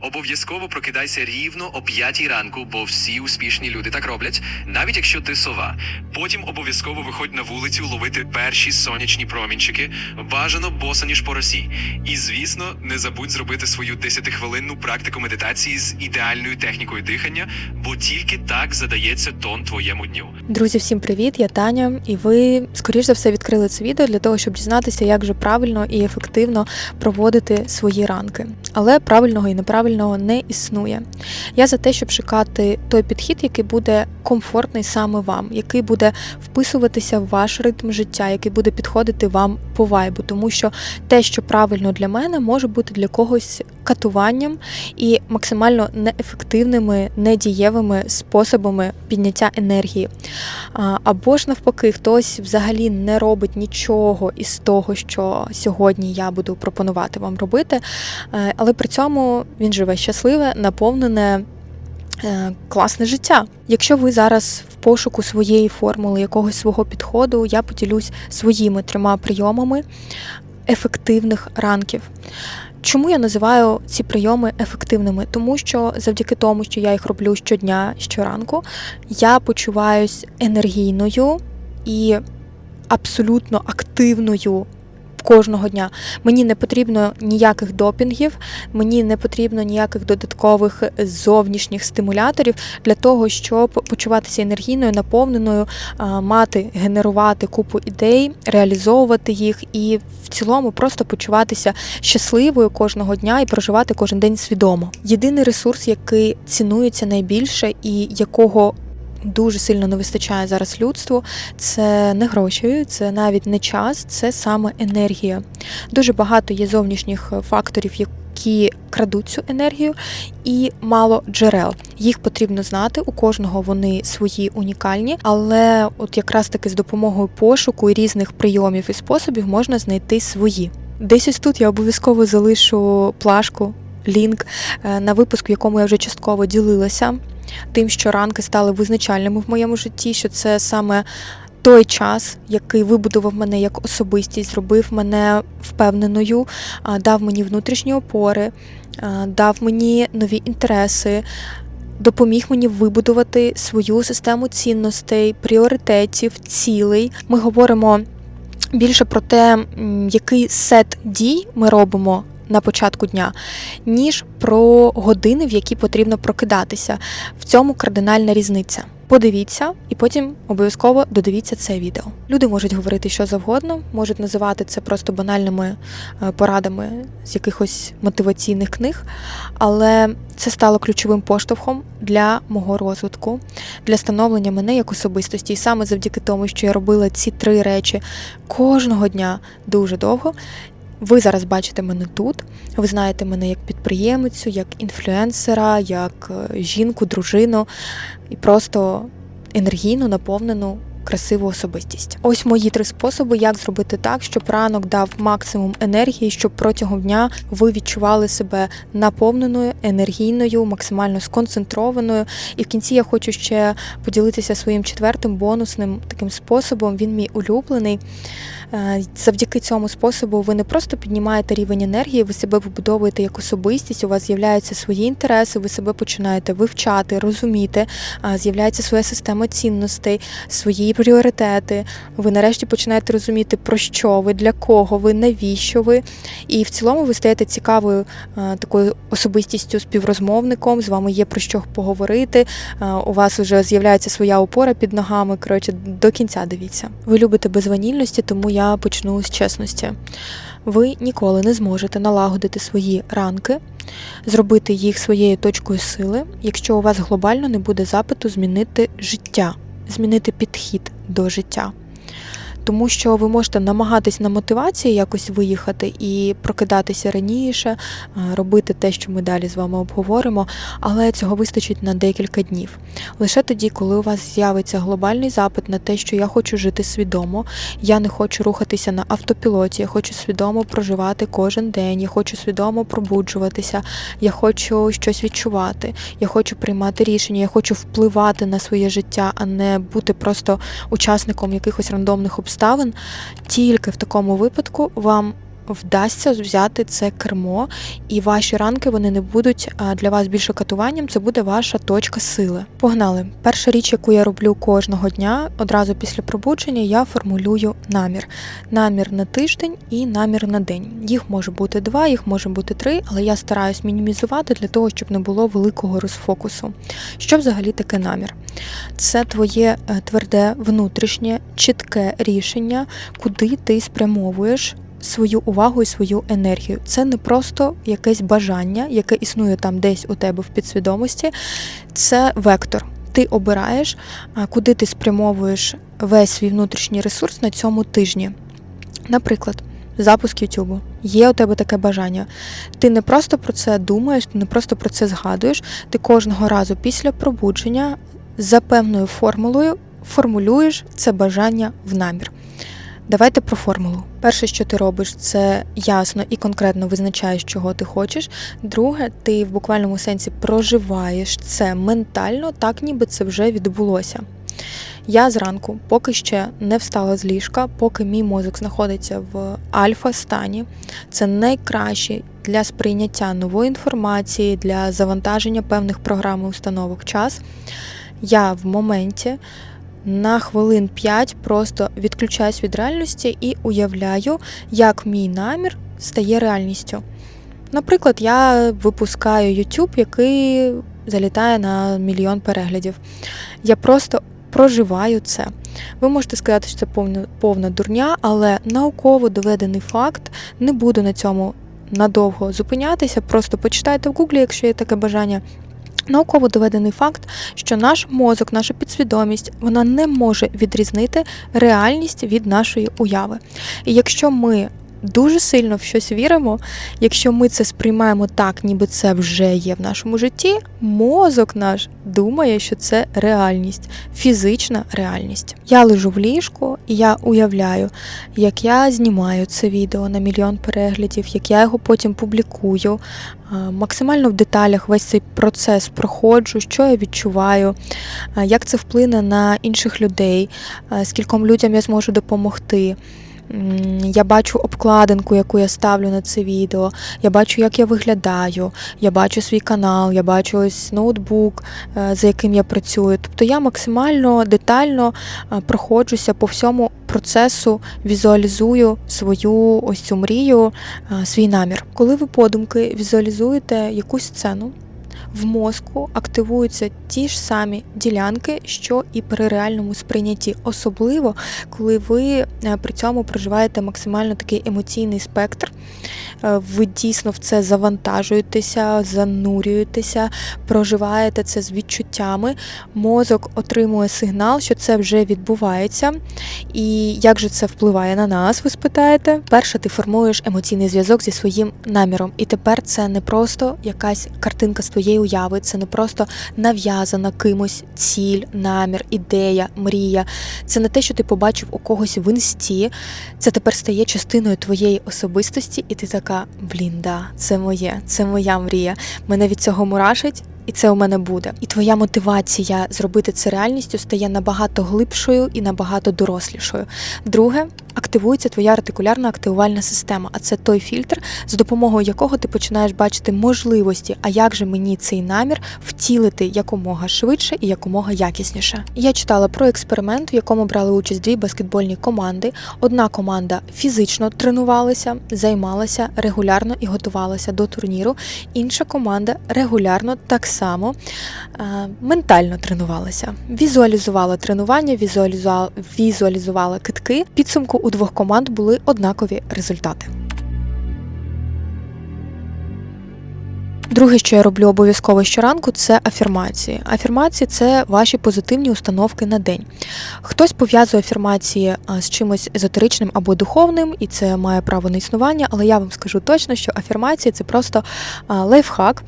Обов'язково прокидайся рівно о 5 ранку, бо всі успішні люди так роблять, навіть якщо ти сова. Потім обов'язково виходь на вулицю ловити перші сонячні промінчики, бажано босоніж по росі. І звісно, не забудь зробити свою 10-хвилинну практику медитації з ідеальною технікою дихання, бо тільки так задається тон твоєму дню. Друзі, всім привіт! Я Таня, і ви скоріш за все відкрили це відео для того, щоб дізнатися, як же правильно і ефективно проводити свої ранки. Але правильного і неправильного не існує. Я за те, щоб шукати той підхід, який буде комфортний саме вам, який буде вписуватися в ваш ритм життя, який буде підходити вам по вайбу, тому що те, що правильно для мене, може бути для когось катуванням і максимально неефективними, недієвими способами підняття енергії. Або ж навпаки, хтось взагалі не робить нічого із того, що сьогодні я буду пропонувати вам робити, е, але при цьому він живе щасливе, наповнене. Е, Класне життя. Якщо ви зараз в пошуку своєї формули, якогось свого підходу, я поділюсь своїми трьома прийомами ефективних ранків. Чому я називаю ці прийоми ефективними? Тому що завдяки тому, що я їх роблю щодня, щоранку, я почуваюсь енергійною і абсолютно активною кожного дня. Мені не потрібно ніяких допінгів, мені не потрібно ніяких додаткових зовнішніх стимуляторів для того, щоб почуватися енергійною, наповненою, мати, генерувати купу ідей, реалізовувати їх і в цілому просто почуватися щасливою кожного дня і проживати кожен день свідомо. Єдиний ресурс, який цінується найбільше і якого дуже сильно не вистачає зараз людству, це не гроші, це навіть не час, це саме енергія. Дуже багато є зовнішніх факторів, які крадуть цю енергію, і мало джерел. Їх потрібно знати. У кожного вони свої унікальні, але от якраз таки з допомогою пошуку і різних прийомів і способів можна знайти свої. Десь ось тут я обов'язково залишу плашку, лінк е, на випуск, в якому я вже частково ділилася тим, що ранки стали визначальними в моєму житті, що це саме той час, який вибудував мене як особистість, зробив мене впевненою, дав мені внутрішні опори, дав мені нові інтереси. Допоміг мені вибудувати свою систему цінностей, пріоритетів, цілей. Ми говоримо більше про те, який сет дій ми робимо на початку дня, ніж про години, в які потрібно прокидатися. В цьому кардинальна різниця. Подивіться і потім обов'язково додивіться це відео. Люди можуть говорити що завгодно, можуть називати це просто банальними е, порадами з якихось мотиваційних книг, але це стало ключовим поштовхом для мого розвитку, для становлення мене як особистості. І саме завдяки тому, що я робила ці три речі кожного дня дуже довго. Ви зараз бачите мене тут. Ви знаєте мене як підприємицю, як інфлюенсера, як е, жінку, дружину і просто енергійну, наповнену. Красиву особистість. Ось мої три способи, як зробити так, щоб ранок дав максимум енергії, щоб протягом дня ви відчували себе наповненою, енергійною, максимально сконцентрованою. І в кінці я хочу ще поділитися своїм четвертим бонусним таким способом. Він мій улюблений. Е, Завдяки цьому способу ви не просто піднімаєте рівень енергії, ви себе побудовуєте як особистість, у вас з'являються свої інтереси, ви себе починаєте вивчати, розуміти, з'являється своя система цінностей, свої пріоритети. Ви нарешті починаєте розуміти, про що ви, для кого ви, навіщо ви. І в цілому ви стаєте цікавою такою особистістю, співрозмовником, з вами є про що поговорити. У вас вже з'являється своя опора під ногами. Коротше, до кінця дивіться. Ви любите безванільності, тому я почну з чесності. Ви ніколи не зможете налагодити свої ранки, зробити їх своєю точкою сили, якщо у вас глобально не буде запиту змінити життя, змінити підхід до життя. Тому що ви можете намагатись на мотивації якось виїхати і прокидатися раніше, е, робити те, що ми далі з вами обговоримо, але цього вистачить на декілька днів. Лише тоді, коли у вас з'явиться глобальний запит на те, що я хочу жити свідомо, я не хочу рухатися на автопілоті, я хочу свідомо проживати кожен день, я хочу свідомо пробуджуватися, я хочу щось відчувати, я хочу приймати рішення, я хочу впливати на своє життя, а не бути просто учасником якихось рандомних обставин. Тільки в такому випадку вам вдасться взяти це кермо, і ваші ранки вони не будуть для вас більше катуванням, це буде ваша точка сили. Погнали! Перша річ, яку я роблю кожного дня, одразу після пробудження, я формулюю намір. Намір на тиждень і намір на день. Їх може бути два, їх може бути три, але я стараюсь мінімізувати для того, щоб не було великого розфокусу. Що взагалі таке намір? Це твоє е, тверде, внутрішнє, чітке рішення, куди ти спрямовуєш свою увагу і свою енергію. Це не просто якесь бажання, яке існує там десь у тебе в підсвідомості, це вектор. Ти обираєш, куди ти спрямовуєш весь свій внутрішній ресурс на цьому тижні. Наприклад, запуск Ютубу. Є у тебе таке бажання. Ти не просто про це думаєш, ти не просто про це згадуєш. Ти кожного разу після пробудження за певною формулою формулюєш це бажання в намір. Давайте про формулу. Перше, що ти робиш, це ясно і конкретно визначаєш, чого ти хочеш. Друге, ти в буквальному сенсі проживаєш це ментально, так ніби це вже відбулося. Я зранку, поки ще не встала з ліжка, поки мій мозок знаходиться в альфа-стані, це найкраще для сприйняття нової інформації, для завантаження певних програм і установок час. Я в моменті на хвилин 5 просто відключаюсь від реальності і уявляю, як мій намір стає реальністю. Наприклад, я випускаю YouTube, який залітає на мільйон переглядів. Я просто проживаю це. Ви можете сказати, що це повна, повна дурня, але науково доведений факт. Не буду на цьому надовго зупинятися. Просто почитайте в гуглі, якщо є таке бажання. Науково доведений факт, що наш мозок, наша підсвідомість, вона не може відрізнити реальність від нашої уяви. І якщо ми дуже сильно в щось віримо, якщо ми це сприймаємо так, ніби це вже є в нашому житті, мозок наш думає, що це реальність, фізична реальність. Я лежу в ліжку і я уявляю, як я знімаю це відео на мільйон переглядів, як я його потім публікую. Максимально в деталях весь цей процес проходжу, що я відчуваю, як це вплине на інших людей, скільком людям я зможу допомогти. Я бачу обкладинку, яку я ставлю на це відео. Я бачу, як я виглядаю, я бачу свій канал, я бачу ось ноутбук, е, за яким я працюю. Тобто я максимально детально е, проходжуся по всьому процесу, візуалізую свою ось цю мрію, е, свій намір. Коли ви подумки візуалізуєте якусь сцену, в мозку активуються ті ж самі ділянки, що і при реальному сприйнятті, особливо коли ви е, при цьому проживаєте максимально такий емоційний спектр. Е, Ви дійсно в це завантажуєтеся, занурюєтеся, проживаєте це з відчуттями. Мозок отримує сигнал, що це вже відбувається. І як же це впливає на нас, ви спитаєте? Перше, ти формуєш емоційний зв'язок зі своїм наміром. І тепер це не просто якась картинка з твоєї уяви, це не просто нав'язана кимось ціль, намір, ідея, мрія. Це не те, що ти побачив у когось в інсті. Це тепер стає частиною твоєї особистості, і ти така: блін, да, це моє, це моя мрія. Мене від цього мурашить. І це у мене буде. І твоя мотивація зробити це реальністю стає набагато глибшою і набагато дорослішою. Друге, активується твоя ретикулярна активувальна система, а це той фільтр, з допомогою якого ти починаєш бачити можливості, а як же мені цей намір втілити якомога швидше і якомога якісніше. Я читала про експеримент, в якому брали участь дві баскетбольні команди. Одна команда фізично тренувалася, займалася регулярно і готувалася до турніру. Інша команда регулярно так само е, ментально тренувалася, візуалізувала тренування, візуалізувала, візуалізувала китки. Підсумку у двох команд були однакові результати. Друге, що я роблю обов'язково щоранку, це афірмації. Афірмації це ваші позитивні установки на день. Хтось пов'язує афірмації з чимось езотеричним або духовним, і це має право на існування, але я вам скажу точно, що афірмації це просто лайфхак,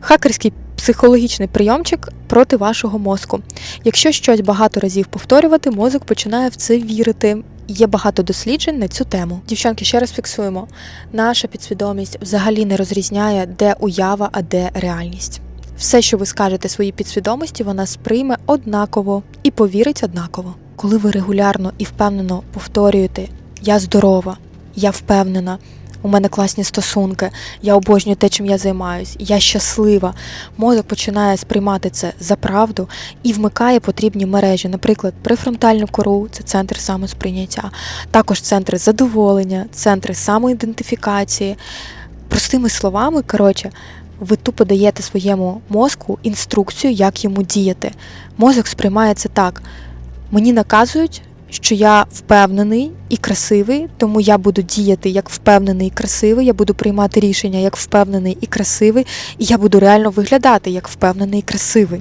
хакерський психологічний прийомчик проти вашого мозку. Якщо щось багато разів повторювати, мозок починає в це вірити. Є багато досліджень на цю тему. Дівчонки, ще раз фіксуємо: наша підсвідомість взагалі не розрізняє, де уява, а де реальність. Все, що ви скажете своїй підсвідомості, вона сприйме однаково і повірить однаково. Коли ви регулярно і впевнено повторюєте Я здорова, я впевнена, у мене класні стосунки, я обожнюю те, чим я займаюсь, я щаслива. Мозок починає сприймати це за правду і вмикає потрібні мережі. Наприклад, префронтальну кору це центр самосприйняття, також центри задоволення, центри самоідентифікації. Простими словами, коротше, ви тупо даєте своєму мозку інструкцію, як йому діяти. Мозок сприймає це так. Мені наказують, що я впевнений і красивий, тому я буду діяти як впевнений і красивий, я буду приймати рішення як впевнений і красивий, і я буду реально виглядати як впевнений і красивий.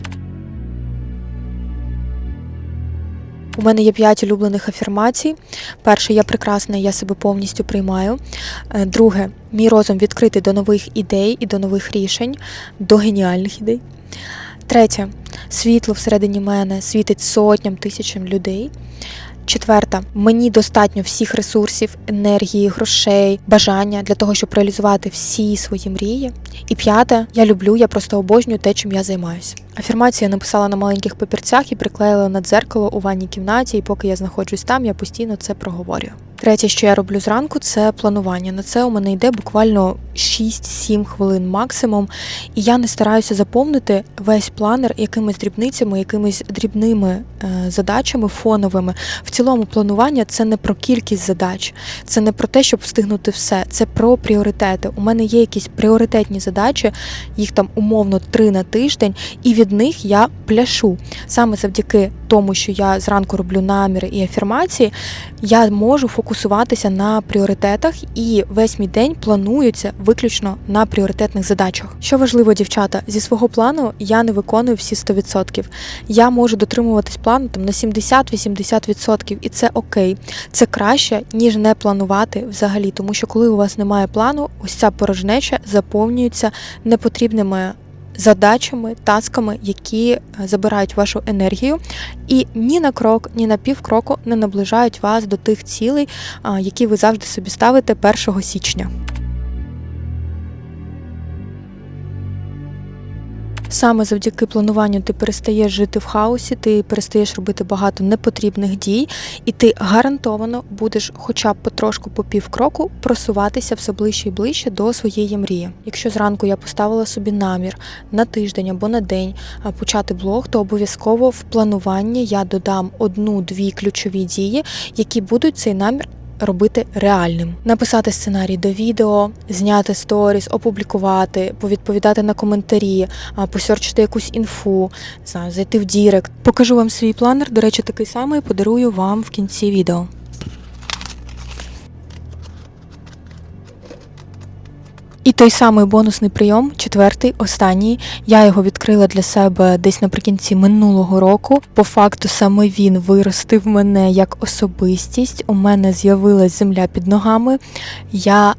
У мене є п'ять улюблених афірмацій. Перше, я прекрасна, я себе повністю приймаю. Е, Друге, мій розум відкритий до нових ідей і до нових рішень, до геніальних ідей. Третє, світло всередині мене світить сотням тисячам людей. Четверта, мені достатньо всіх ресурсів, енергії, грошей, бажання для того, щоб реалізувати всі свої мрії. І п'яте, я люблю, я просто обожнюю те, чим я займаюся. Афірмацію я написала на маленьких папірцях і приклеїла на дзеркало у ванній кімнаті, і поки я знаходжусь там, я постійно це проговорюю. Третє, що я роблю зранку, це планування. На це у мене йде буквально 6-7 хвилин максимум. І я не стараюся заповнити весь планер якимись дрібницями, якимись дрібними е, задачами фоновими. В цілому планування це не про кількість задач, це не про те, щоб встигнути все, це про пріоритети. У мене є якісь пріоритетні задачі, їх там умовно три на тиждень, і від них я пляшу. Саме завдяки тому, що я зранку роблю наміри і афірмації, я можу фокусуватися на пріоритетах, і весь мій день планується виключно на пріоритетних задачах. Що важливо, дівчата, зі свого плану я не виконую всі 100%. Я можу дотримуватись плану там на 70-80%, і це окей. Це краще, ніж не планувати взагалі, тому що коли у вас немає плану, ось ця порожнеча заповнюється непотрібними задачами, тасками, які е, забирають вашу енергію, і ні на крок, ні на півкроку не наближають вас до тих цілей, які ви завжди собі ставите 1 січня. Саме завдяки плануванню ти перестаєш жити в хаосі, ти перестаєш робити багато непотрібних дій, і ти гарантовано будеш, хоча б потрошку по півкроку, просуватися все ближче і ближче до своєї мрії. Якщо зранку я поставила собі намір на тиждень або на день почати блог, то обов'язково в плануванні я додам одну-дві ключові дії, які будуть цей намір робити реальним. Написати сценарій до відео, зняти сторіс, опублікувати, повідповідати на коментарі, посерчити якусь інфу, знаю, зайти в Дірект. Покажу вам свій планер, до речі, такий самий подарую вам в кінці відео. І той самий бонусний прийом, четвертий, останній. Я його відкрила для себе десь наприкінці минулого року. По факту саме він виростив мене як особистість. У мене з'явилась земля під ногами. Я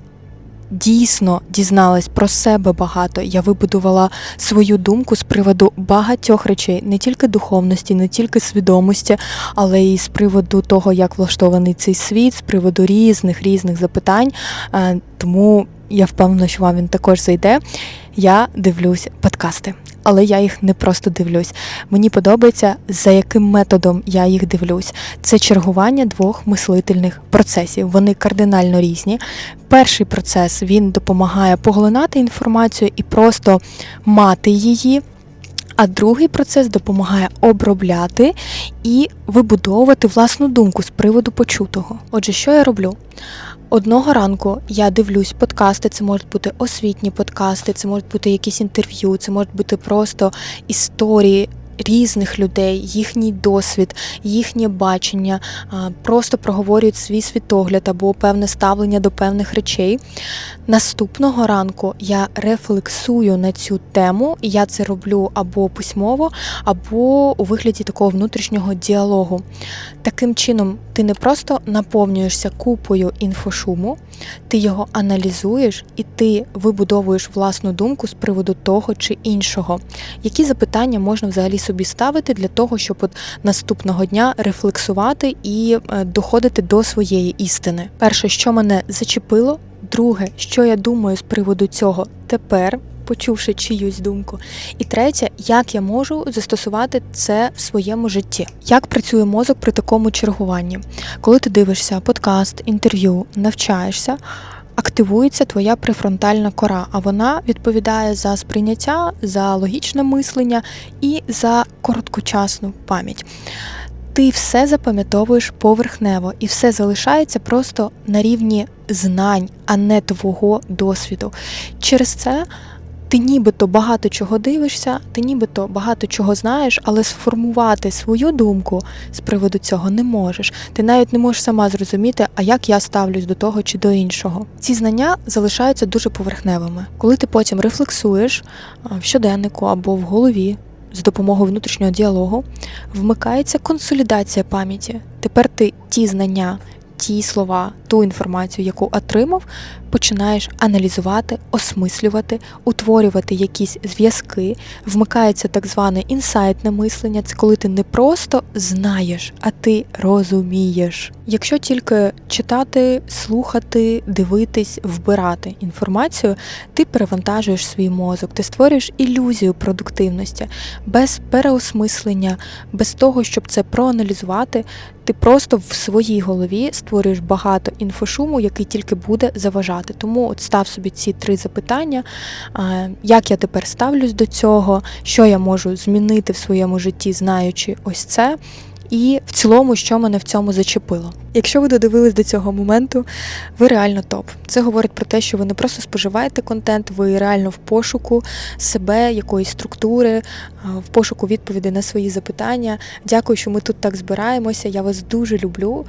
дійсно дізналась про себе багато. Я вибудувала свою думку з приводу багатьох речей, не тільки духовності, не тільки свідомості, але й з приводу того, як влаштований цей світ, з приводу різних різних запитань. Е, Тому я впевнена, що вам він також зайде. Я дивлюсь подкасти. Але я їх не просто дивлюсь. Мені подобається, за яким методом я їх дивлюсь. Це чергування двох мислительних процесів. Вони кардинально різні. Перший процес він допомагає поглинати інформацію і просто мати її. А другий процес допомагає обробляти і вибудовувати власну думку з приводу почутого. Отже, що я роблю? Одного ранку я дивлюсь подкасти, це можуть бути освітні подкасти, це можуть бути якісь інтерв'ю, це можуть бути просто історії різних людей, їхній досвід, їхнє бачення, просто проговорюють свій світогляд або певне ставлення до певних речей. Наступного ранку я рефлексую на цю тему, і я це роблю або письмово, або у вигляді такого внутрішнього діалогу. Таким чином, ти не просто наповнюєшся купою інфошуму, ти його аналізуєш і ти вибудовуєш власну думку з приводу того чи іншого. Які запитання можна взагалі собі ставити для того, щоб от наступного дня рефлексувати і е, доходити до своєї істини? Перше, що мене зачепило, друге, що я думаю з приводу цього тепер. Почувши чиюсь думку, і третє, як я можу застосувати це в своєму житті. Як працює мозок при такому чергуванні? Коли ти дивишся подкаст, інтерв'ю, навчаєшся, активується твоя префронтальна кора, а вона відповідає за сприйняття, за логічне мислення і за короткочасну пам'ять. Ти все запам'ятовуєш поверхнево, і все залишається просто на рівні знань, а не твого досвіду. Через це ти нібито багато чого дивишся, ти нібито багато чого знаєш, але сформувати свою думку з приводу цього не можеш. Ти навіть не можеш сама зрозуміти, а як я ставлюсь до того чи до іншого. Ці знання залишаються дуже поверхневими. Коли ти потім рефлексуєш в щоденнику або в голові з допомогою внутрішнього діалогу, вмикається консолідація пам'яті. Тепер ти ті знання, ті слова, ту інформацію, яку отримав, починаєш аналізувати, осмислювати, утворювати якісь зв'язки, вмикається так зване інсайтне мислення. Це коли ти не просто знаєш, а ти розумієш. Якщо тільки читати, слухати, дивитись, вбирати інформацію, ти перевантажуєш свій мозок, ти створюєш ілюзію продуктивності без переосмислення, без того, щоб це проаналізувати. Ти просто в своїй голові створюєш багато інфошуму, який тільки буде заважати. Тому от став собі ці три запитання: як я тепер ставлюсь до цього, що я можу змінити в своєму житті, знаючи ось це. І в цілому, що мене в цьому зачепило. Якщо ви додивились до цього моменту, ви реально топ. Це говорить про те, що ви не просто споживаєте контент, ви реально в пошуку себе, якоїсь структури, в пошуку відповідей на свої запитання. Дякую, що ми тут так збираємося. Я вас дуже люблю.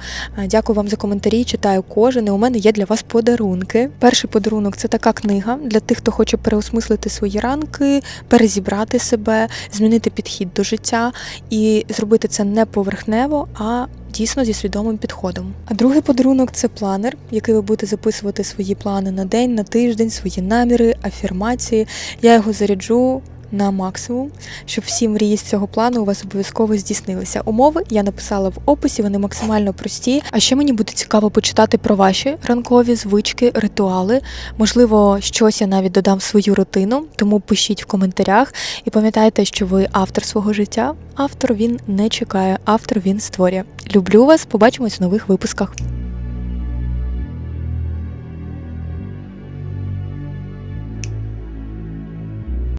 Дякую вам за коментарі. Читаю кожен. І у мене є для вас подарунки. Перший подарунок це така книга для тих, хто хоче переосмислити свої ранки, перезібрати себе, змінити підхід до життя і зробити це не поверхнево, а дійсно зі свідомим підходом. А другий подарунок це планер, який ви будете записувати свої плани на день, на тиждень, свої наміри, афірмації. Я його заряджу. На максимум, щоб всі мрії з цього плану у вас обов'язково здійснилися. Умови я написала в описі, вони максимально прості. А ще мені буде цікаво почитати про ваші ранкові звички, ритуали. Можливо, щось я навіть додам в свою рутину, тому пишіть в коментарях і пам'ятайте, що ви автор свого життя. Автор він не чекає, автор він створює. Люблю вас, побачимось в нових випусках.